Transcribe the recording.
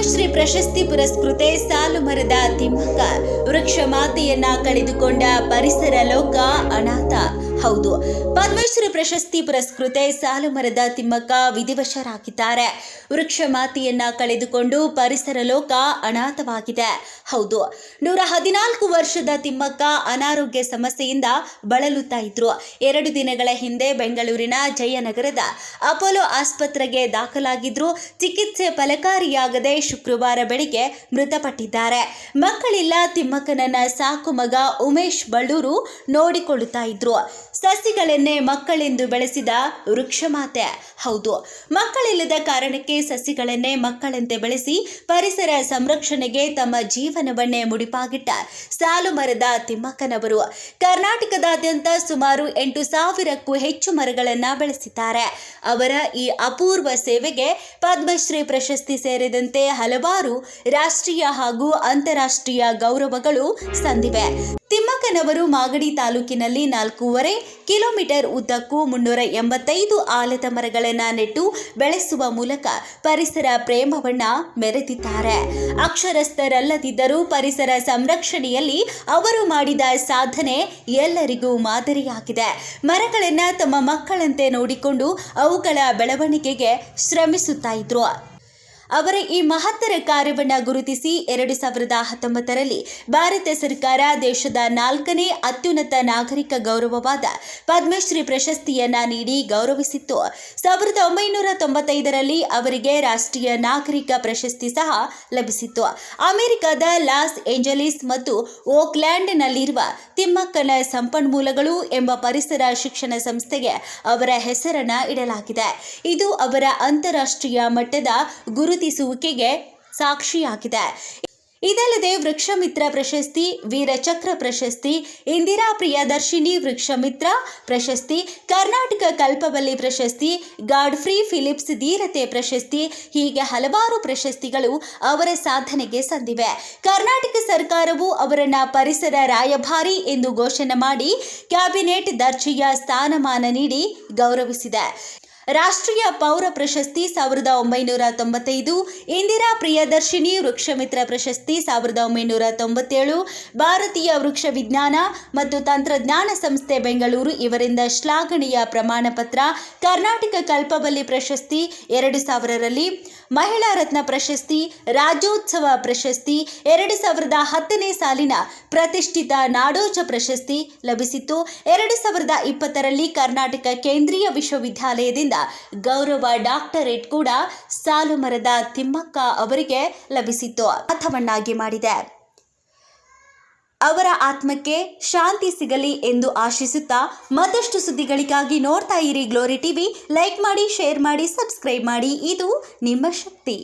ಪದ್ಮಶ್ರೀ ಪ್ರಶಸ್ತಿ ಪುರಸ್ಕೃತೆ ಸಾಲು ಮರದ ತಿಮ್ಮಕ್ಕ ವೃಕ್ಷ ಮಾತೆಯನ್ನ ಕಳೆದುಕೊಂಡ ಪರಿಸರ ಲೋಕ ಅನಾಥ. ಹೌದು. ಪದ್ಮಶ್ರೀ ಪ್ರಶಸ್ತಿ ಪುರಸ್ಕೃತೆ ಸಾಲು ಮರದ ತಿಮ್ಮಕ್ಕ ವಿಧಿವಶರಾಗಿದ್ದಾರೆ. ವೃಕ್ಷ ಮಾತೆಯನ್ನ ಕಳೆದುಕೊಂಡು ಪರಿಸರ ಲೋಕ ಅನಾಥವಾಗಿದೆ. ಹೌದು. ನೂರ ಹದಿನಾಲ್ಕು ವರ್ಷದ ತಿಮ್ಮಕ್ಕ ಅನಾರೋಗ್ಯ ಸಮಸ್ಯೆಯಿಂದ ಬಳಲುತ್ತಾ ಇದ್ರು. ಎರಡು ದಿನಗಳ ಹಿಂದೆ ಬೆಂಗಳೂರಿನ ಜಯನಗರದ ಅಪೋಲೋ ಆಸ್ಪತ್ರೆಗೆ ದಾಖಲಾಗಿದ್ರು. ಚಿಕಿತ್ಸೆ ಫಲಕಾರಿಯಾಗದೆ ಶುಕ್ರವಾರ ಬೆಳಿಗ್ಗೆ ಮೃತಪಟ್ಟಿದ್ದಾರೆ. ಮಕ್ಕಳಿಲ್ಲ ತಿಮ್ಮಕ್ಕನನ್ನ ಸಾಕು ಮಗ ಉಮೇಶ್ ಬಳ್ಳೂರು ನೋಡಿಕೊಳ್ಳುತ್ತಾ ಇದ್ರು. ಸಸಿಗಳನ್ನೇ ಮಕ್ಕಳೆಂದು ಬೆಳೆಸಿದ ವೃಕ್ಷಮಾತೆ. ಹೌದು, ಮಕ್ಕಳಿಲ್ಲದ ಕಾರಣಕ್ಕೆ ಸಸಿಗಳನ್ನೇ ಮಕ್ಕಳಂತೆ ಬೆಳೆಸಿ ಪರಿಸರ ಸಂರಕ್ಷಣೆಗೆ ತಮ್ಮ ಜೀವನವನ್ನೇ ಮುಡಿಪಾಗಿಟ್ಟ ಸಾಲು ಮರದ ತಿಮ್ಮಕ್ಕನವರು. ಕರ್ನಾಟಕದಾದ್ಯಂತ ಸುಮಾರು ಎಂಟು ಸಾವಿರಕ್ಕೂ ಹೆಚ್ಚು ಮರಗಳನ್ನು ಬೆಳೆಸಿದ್ದಾರೆ. ಅವರ ಈ ಅಪೂರ್ವ ಸೇವೆಗೆ ಪದ್ಮಶ್ರೀ ಪ್ರಶಸ್ತಿ ಸೇರಿದಂತೆ ಹಲವಾರು ರಾಷ್ಟ್ರೀಯ ಹಾಗೂ ಅಂತಾರಾಷ್ಟ್ರೀಯ ಗೌರವಗಳು ಸಂದಿವೆ. ತಿಮ್ಮಕ್ಕನವರು ಮಾಗಡಿ ತಾಲೂಕಿನಲ್ಲಿ ನಾಲ್ಕೂವರೆ ಕಿಲೋಮೀಟರ್ ಉದ್ದಕ್ಕೂ ಮುನ್ನೂರ ಎಂಬತ್ತೈದು ಆಲದ ಮರಗಳನ್ನು ನೆಟ್ಟು ಬೆಳೆಸುವ ಮೂಲಕ ಪರಿಸರ ಪ್ರೇಮವನ್ನ ಮೆರೆದಿದ್ದಾರೆ. ಅಕ್ಷರಸ್ಥರಲ್ಲದಿದ್ದರೂ ಪರಿಸರ ಸಂರಕ್ಷಣೆಯಲ್ಲಿ ಅವರು ಮಾಡಿದ ಸಾಧನೆ ಎಲ್ಲರಿಗೂ ಮಾದರಿಯಾಗಿದೆ. ಮರಗಳನ್ನು ತಮ್ಮ ಮಕ್ಕಳಂತೆ ನೋಡಿಕೊಂಡು ಅವುಗಳ ಬೆಳವಣಿಗೆಗೆ ಶ್ರಮಿಸುತ್ತಾ ಇದ್ರು. ಅವರ ಈ ಮಹತ್ತರ ಕಾರ್ಯವನ್ನು ಗುರುತಿಸಿ ಎರಡು ಸಾವಿರದ ಹತ್ತೊಂಬತ್ತರಲ್ಲಿ ಭಾರತ ಸರ್ಕಾರ ದೇಶದ ನಾಲ್ಕನೇ ಅತ್ಯುನ್ನತ ನಾಗರಿಕ ಗೌರವವಾದ ಪದ್ಮಶ್ರೀ ಪ್ರಶಸ್ತಿಯನ್ನ ನೀಡಿ ಗೌರವಿಸಿತ್ತು. ಸಾವಿರದ ಒಂಬೈನೂರ ತೊಂಬತ್ತೈದರಲ್ಲಿ ಅವರಿಗೆ ರಾಷ್ಟ್ರೀಯ ನಾಗರಿಕ ಪ್ರಶಸ್ತಿ ಸಹ ಲಭಿಸಿತ್ತು. ಅಮೆರಿಕದ ಲಾಸ್ ಏಂಜಲೀಸ್ ಮತ್ತು ಓಕ್ಲ್ಯಾಂಡ್ನಲ್ಲಿರುವ ತಿಮ್ಮಕ್ಕನ ಸಂಪನ್ಮೂಲಗಳು ಎಂಬ ಪರಿಸರ ಶಿಕ್ಷಣ ಸಂಸ್ಥೆಗೆ ಅವರ ಹೆಸರನ್ನ ಇಡಲಾಗಿದೆ. ಇದು ಅವರ ಅಂತಾರಾಷ್ಟ್ರೀಯ ಮಟ್ಟದ ಗುರುತಿಸುವಿಕೆಗೆ ಸಾಕ್ಷಿಯಾಗಿದೆ. ಇದಲ್ಲದೆ ವೃಕ್ಷಮಿತ್ರ ಪ್ರಶಸ್ತಿ, ವೀರಚಕ್ರ ಪ್ರಶಸ್ತಿ, ಇಂದಿರಾ ಪ್ರಿಯದರ್ಶಿನಿ ವೃಕ್ಷಮಿತ್ರ ಪ್ರಶಸ್ತಿ, ಕರ್ನಾಟಕ ಕಲ್ಪವಲ್ಲಿ ಪ್ರಶಸ್ತಿ, ಗಾಡ್ಫ್ರಿ ಫಿಲಿಪ್ಸ್ ಧೀರತೆ ಪ್ರಶಸ್ತಿ, ಹೀಗೆ ಹಲವಾರು ಪ್ರಶಸ್ತಿಗಳು ಅವರ ಸಾಧನೆಗೆ ಸಂದಿವೆ. ಕರ್ನಾಟಕ ಸರ್ಕಾರವು ಅವರನ್ನ ಪರಿಸರ ರಾಯಭಾರಿ ಎಂದು ಘೋಷಣೆ ಮಾಡಿ ಕ್ಯಾಬಿನೆಟ್ ದರ್ಜೆಯ ಸ್ಥಾನಮಾನ ನೀಡಿ ಗೌರವಿಸಿದೆ. ರಾಷ್ಟ್ರೀಯ ಪೌರ ಪ್ರಶಸ್ತಿ ಸಾವಿರದ ಒಂಬೈನೂರ ತೊಂಬತ್ತೈದು, ಇಂದಿರಾ ಪ್ರಿಯದರ್ಶಿನಿ ವೃಕ್ಷಮಿತ್ರ ಪ್ರಶಸ್ತಿ ಸಾವಿರದ ಒಂಬೈನೂರ ತೊಂಬತ್ತೇಳು, ಭಾರತೀಯ ವೃಕ್ಷ ವಿಜ್ಞಾನ ಮತ್ತು ತಂತ್ರಜ್ಞಾನ ಸಂಸ್ಥೆ ಬೆಂಗಳೂರು, ಇವರಿಂದ ಶ್ಲಾಘನೀಯ ಪ್ರಮಾಣ ಪತ್ರ, ಕರ್ನಾಟಕ ಕಲ್ಪಬಲ್ಲಿ ಪ್ರಶಸ್ತಿ ಎರಡು ಸಾವಿರರಲ್ಲಿ, ಮಹಿಳಾ ರತ್ನ ಪ್ರಶಸ್ತಿ, ರಾಜ್ಯೋತ್ಸವ ಪ್ರಶಸ್ತಿ ಎರಡು ಸಾವಿರದ ಹತ್ತನೇ ಸಾಲಿನ ಪ್ರತಿಷ್ಠಿತ ನಾಡೋಜ ಪ್ರಶಸ್ತಿ ಲಭಿಸಿತ್ತು. ಎರಡು ಸಾವಿರದ ಇಪ್ಪತ್ತರಲ್ಲಿ ಕರ್ನಾಟಕ ಕೇಂದ್ರೀಯ ವಿಶ್ವವಿದ್ಯಾಲಯದಿಂದ ಗೌರವ ಡಾಕ್ಟರೇಟ್ ಕೂಡ ಸಾಲು ಮರದ ತಿಮ್ಮಕ್ಕ ಅವರಿಗೆ ಲಭಿಸಿತ್ತು. ಅಥವನ್ನಾಗಿ ಮಾಡಿದೆ. ಅವರ ಆತ್ಮಕ್ಕೆ ಶಾಂತಿ ಸಿಗಲಿ ಎಂದು ಆಶಿಸುತ್ತಾ ಮತ್ತಷ್ಟು ಸುದ್ದಿಗಳಿಗಾಗಿ ನೋಡ್ತಾ ಇರಿ ಗ್ಲೋರಿ ಟಿವಿ ಲೈಕ್ ಮಾಡಿ ಶೇರ್ ಮಾಡಿ ಸಬ್ಸ್ಕ್ರೈಬ್ ಮಾಡಿ. ಇದು ನಿಮ್ಮ ಶಕ್ತಿ.